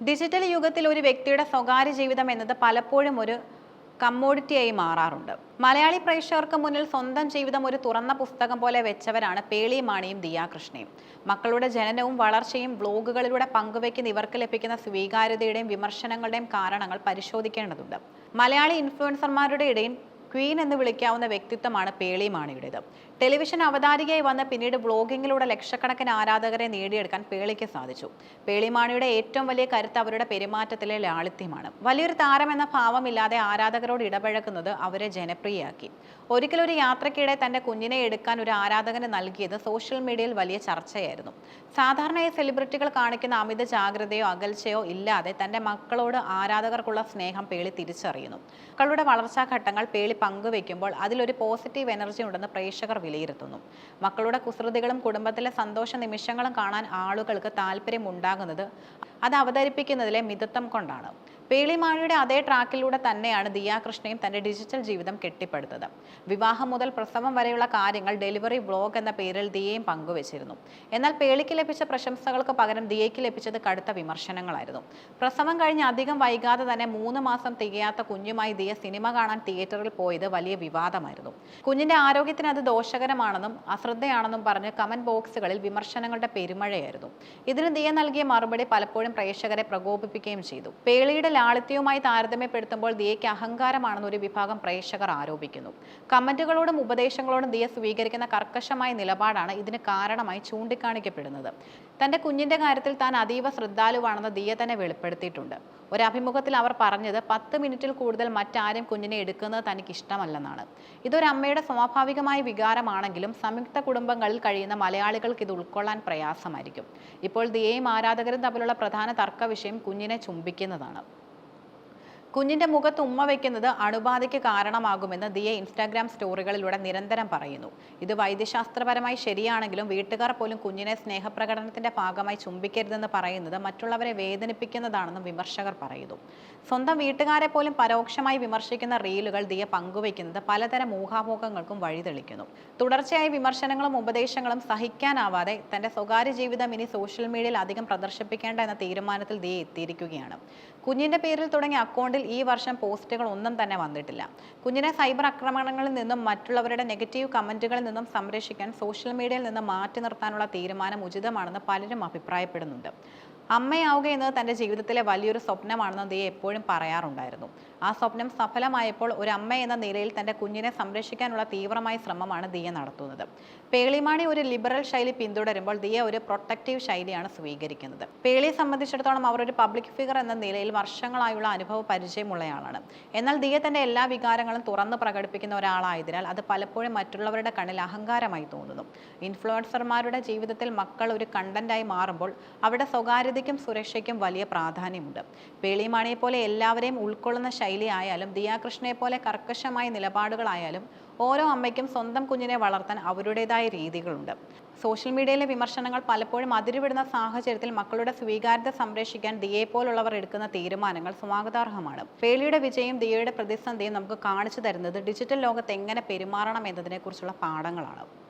Digital യുഗത്തിൽ ഒരു വ്യക്തിയുടെ സ്വകാര്യ ജീവിതം എന്നത് പലപ്പോഴും ഒരു കമ്മോഡിറ്റിയായി മാറാറുണ്ട്. മലയാളി പ്രേക്ഷകർക്ക് മുന്നിൽ സ്വന്തം ജീവിതം ഒരു തുറന്ന പുസ്തകം പോലെ വെച്ചവരാണ് പേളി മാണിയും ദിയാകൃഷ്ണയും. മക്കളുടെ ജനനവും വളർച്ചയും വ്ലോഗുകളിലൂടെ പങ്കുവയ്ക്കുന്ന ഇവർക്ക് ലഭിക്കുന്ന സ്വീകാര്യതയുടെയും വിമർശനങ്ങളുടെയും കാരണങ്ങൾ പരിശോധിക്കേണ്ടതുണ്ട്. മലയാളി ഇൻഫ്ലുവൻസർമാരുടെ ഇടയിൽ ക്വീൻ എന്ന് വിളിക്കാവുന്ന വ്യക്തിത്വമാണ് പേളി മാണിയുടേത്. ടെലിവിഷൻ അവതാരികയായി വന്ന പിന്നീട് വ്ളോഗിങ്ങിലൂടെ ലക്ഷക്കണക്കിന് ആരാധകരെ നേടിയെടുക്കാൻ പേളിക്ക് സാധിച്ചു. പേളിമാണിയുടെ ഏറ്റവും വലിയ കരുത്ത് അവരുടെ പെരുമാറ്റത്തിലെ ലാളിത്യമാണ്. വലിയൊരു താരം എന്ന ഭാവമില്ലാതെ ആരാധകരോട് ഇടപഴകുന്നത് അവരെ ജനപ്രിയയാക്കി. ഒരിക്കലൊരു യാത്രക്കിടെ തന്റെ കുഞ്ഞിനെ എടുക്കാൻ ഒരു ആരാധകന് നൽകിയത് സോഷ്യൽ മീഡിയയിൽ വലിയ ചർച്ചയായിരുന്നു. സാധാരണയായി സെലിബ്രിറ്റികൾ കാണിക്കുന്ന അമിത ജാഗ്രതയോ അകൽച്ചയോ ഇല്ലാതെ തന്റെ മക്കളോട് ആരാധകർക്കുള്ള സ്നേഹം പേളി തിരിച്ചറിയുന്നു. മക്കളുടെ വളർച്ചാ ഘട്ടങ്ങൾ പേളി പങ്കുവെക്കുമ്പോൾ അതിലൊരു പോസിറ്റീവ് എനർജി ഉണ്ടെന്ന് പ്രേക്ഷകർ വിലയിരുത്തുന്നു. മക്കളുടെ കുസൃതികളും കുടുംബത്തിലെ സന്തോഷ നിമിഷങ്ങളും കാണാൻ ആളുകൾക്ക് താല്പര്യമുണ്ടാകുന്നത് അത് അവതരിപ്പിക്കുന്നതിലെ മിതത്വം കൊണ്ടാണ്. പേളിമാണിയുടെ അതേ ട്രാക്കിലൂടെ തന്നെയാണ് ദിയാകൃഷ്ണയും തന്റെ ഡിജിറ്റൽ ജീവിതം കെട്ടിപ്പടുത്തത്. വിവാഹം മുതൽ പ്രസവം വരെയുള്ള കാര്യങ്ങൾ ഡെലിവറി വ്ലോഗ് എന്ന പേരിൽ ദിയയും പങ്കുവച്ചിരുന്നു. എന്നാൽ പേളിക്ക് ലഭിച്ച പ്രശംസകൾക്ക് പകരം ദിയയ്ക്ക് ലഭിച്ചത് കടുത്ത വിമർശനങ്ങളായിരുന്നു. പ്രസവം കഴിഞ്ഞ് അധികം വൈകാതെ തന്നെ മൂന്ന് മാസം തികയാത്ത കുഞ്ഞുമായി ദിയ സിനിമ കാണാൻ തിയേറ്ററിൽ പോയത് വലിയ വിവാദമായിരുന്നു. കുഞ്ഞിന്റെ ആരോഗ്യത്തിന് അത് ദോഷകരമാണെന്നും അശ്രദ്ധയാണെന്നും പറഞ്ഞ് കമന്റ് ബോക്സുകളിൽ വിമർശനങ്ങളുടെ പെരുമഴയായിരുന്നു. ഇതിന് ദിയ നൽകിയ മറുപടി പലപ്പോഴും പ്രേക്ഷകരെ പ്രകോപിപ്പിക്കുകയും ചെയ്തു. പേളിയുടെ ലാളിത്യവുമായി താരതമ്യപ്പെടുത്തുമ്പോൾ ദിയയ്ക്ക് അഹങ്കാരമാണെന്ന് ഒരു വിഭാഗം പ്രേക്ഷകർ ആരോപിക്കുന്നു. കമന്റുകളോടും ഉപദേശങ്ങളോടും ദിയ സ്വീകരിക്കുന്ന കർക്കശമായ നിലപാടാണ് ഇതിന് കാരണമായി ചൂണ്ടിക്കാണിക്കപ്പെടുന്നത്. തന്റെ കുഞ്ഞിന്റെ കാര്യത്തിൽ താൻ അതീവ ശ്രദ്ധാലുവാണെന്ന് ദിയ തന്നെ വെളിപ്പെടുത്തിയിട്ടുണ്ട്. ഒരു അഭിമുഖത്തിൽ അവർ പറഞ്ഞത് പത്ത് മിനിറ്റിൽ കൂടുതൽ മറ്റാരും കുഞ്ഞിനെ എടുക്കുന്നത് തനിക്ക് ഇഷ്ടമല്ലെന്നാണ് ഇതൊരു അമ്മയുടെ സ്വാഭാവികമായ വികാരമാണെങ്കിലും സംയുക്ത കുടുംബങ്ങളിൽ കഴിയുന്ന മലയാളികൾക്ക് ഇത് ഉൾക്കൊള്ളാൻ പ്രയാസമായിരിക്കും. ഇപ്പോൾ ദിയയും ആരാധകരും തമ്മിലുള്ള പ്രധാന തർക്ക വിഷയം കുഞ്ഞിനെ ചുംബിക്കുന്നതാണ്. കുഞ്ഞിന്റെ മുഖത്ത് ഉമ്മ വയ്ക്കുന്നത് അണുബാധയ്ക്ക് കാരണമാകുമെന്ന് ദിയ ഇൻസ്റ്റാഗ്രാം സ്റ്റോറികളിലൂടെ നിരന്തരം പറയുന്നു. ഇത് വൈദ്യശാസ്ത്രപരമായി ശരിയാണെങ്കിലും വീട്ടുകാർ പോലും കുഞ്ഞിനെ സ്നേഹപ്രകടനത്തിന്റെ ഭാഗമായി ചുംബിക്കരുതെന്ന് പറയുന്നത് മറ്റുള്ളവരെ വേദനിപ്പിക്കുന്നതാണെന്നും വിമർശകർ പറയുന്നു. സ്വന്തം വീട്ടുകാരെ പോലും പരോക്ഷമായി വിമർശിക്കുന്ന റീലുകൾ ദിയ പങ്കുവയ്ക്കുന്നത് പലതരം ഊഹാമൂഹങ്ങൾക്കും വഴിതെളിക്കുന്നു. തുടർച്ചയായ വിമർശനങ്ങളും ഉപദേശങ്ങളും സഹിക്കാനാവാതെ തന്റെ സ്വകാര്യ ജീവിതം ഇനി സോഷ്യൽ മീഡിയയിൽ അധികം പ്രദർശിപ്പിക്കേണ്ട എന്ന തീരുമാനത്തിൽ ദിയ എത്തിയിരിക്കുകയാണ്. കുഞ്ഞിന്റെ പേരിൽ തുടങ്ങിയ അക്കൗണ്ടിൽ ഈ വർഷം പോസ്റ്റുകൾ ഒന്നും തന്നെ വന്നിട്ടില്ല. കുഞ്ഞിനെ സൈബർ ആക്രമണങ്ങളിൽ നിന്നും മറ്റുള്ളവരുടെ നെഗറ്റീവ് കമന്റുകളിൽ നിന്നും സംരക്ഷിക്കാൻ സോഷ്യൽ മീഡിയയിൽ നിന്ന് മാറ്റി നിർത്താനുള്ള തീരുമാനം ഉചിതമാണെന്ന് പലരും അഭിപ്രായപ്പെടുന്നുണ്ട്. അമ്മയാവുക എന്നത് തന്റെ ജീവിതത്തിലെ വലിയൊരു സ്വപ്നമാണെന്ന് ദിയ എപ്പോഴും പറയാറുണ്ടായിരുന്നു. ആ സ്വപ്നം സഫലമായപ്പോൾ ഒരു അമ്മ എന്ന നിലയിൽ തന്റെ കുഞ്ഞിനെ സംരക്ഷിക്കാനുള്ള തീവ്രമായ ശ്രമമാണ് ദിയ നടത്തുന്നത്. പേളിമാണി ഒരു ലിബറൽ ശൈലി പിന്തുടരുമ്പോൾ ദിയ ഒരു പ്രൊട്ടക്റ്റീവ് ശൈലിയാണ് സ്വീകരിക്കുന്നത്. പേളിയെ സംബന്ധിച്ചിടത്തോളം അവർ ഒരു പബ്ലിക് ഫിഗർ എന്ന നിലയിൽ വർഷങ്ങളായുള്ള അനുഭവ പരിചയമുള്ളയാളാണ്. എന്നാൽ ദിയ തന്റെ എല്ലാ വികാരങ്ങളും തുറന്നു പ്രകടിപ്പിക്കുന്ന ഒരാളായതിനാൽ അത് പലപ്പോഴും മറ്റുള്ളവരുടെ കണ്ണിൽ അഹങ്കാരമായി തോന്നുന്നു. ഇൻഫ്ലുവൻസർമാരുടെ ജീവിതത്തിൽ മക്കൾ ഒരു കണ്ടന്റായി മാറുമ്പോൾ അവരുടെ സ്വകാര്യതയ്ക്കും സുരക്ഷയ്ക്കും വലിയ പ്രാധാന്യമുണ്ട്. പേളിമാണിയെ പോലെ എല്ലാവരെയും ഉൾക്കൊള്ളുന്ന ശൈലി ആയാലും ദിയാകൃഷ്ണയെ പോലെ കർക്കശമായ നിലപാടുകളായാലും ഓരോ അമ്മയ്ക്കും സ്വന്തം കുഞ്ഞിനെ വളർത്താൻ അവരുടേതായ രീതികളുണ്ട്. സോഷ്യൽ മീഡിയയിലെ വിമർശനങ്ങൾ പലപ്പോഴും അതിരുവിടുന്ന സാഹചര്യത്തിൽ മക്കളുടെ സ്വീകാര്യത സംരക്ഷിക്കാൻ ദിയെ പോലുള്ളവർ എടുക്കുന്ന തീരുമാനങ്ങൾ സ്വാഗതാർഹമാണ്. പേളിയുടെ വിജയം ദിയയുടെ പ്രതിസന്ധിയും നമുക്ക് കാണിച്ചു തരുന്നത് ഡിജിറ്റൽ ലോകത്ത് എങ്ങനെ പെരുമാറണം എന്നതിനെക്കുറിച്ചുള്ള പാഠങ്ങളാണ്.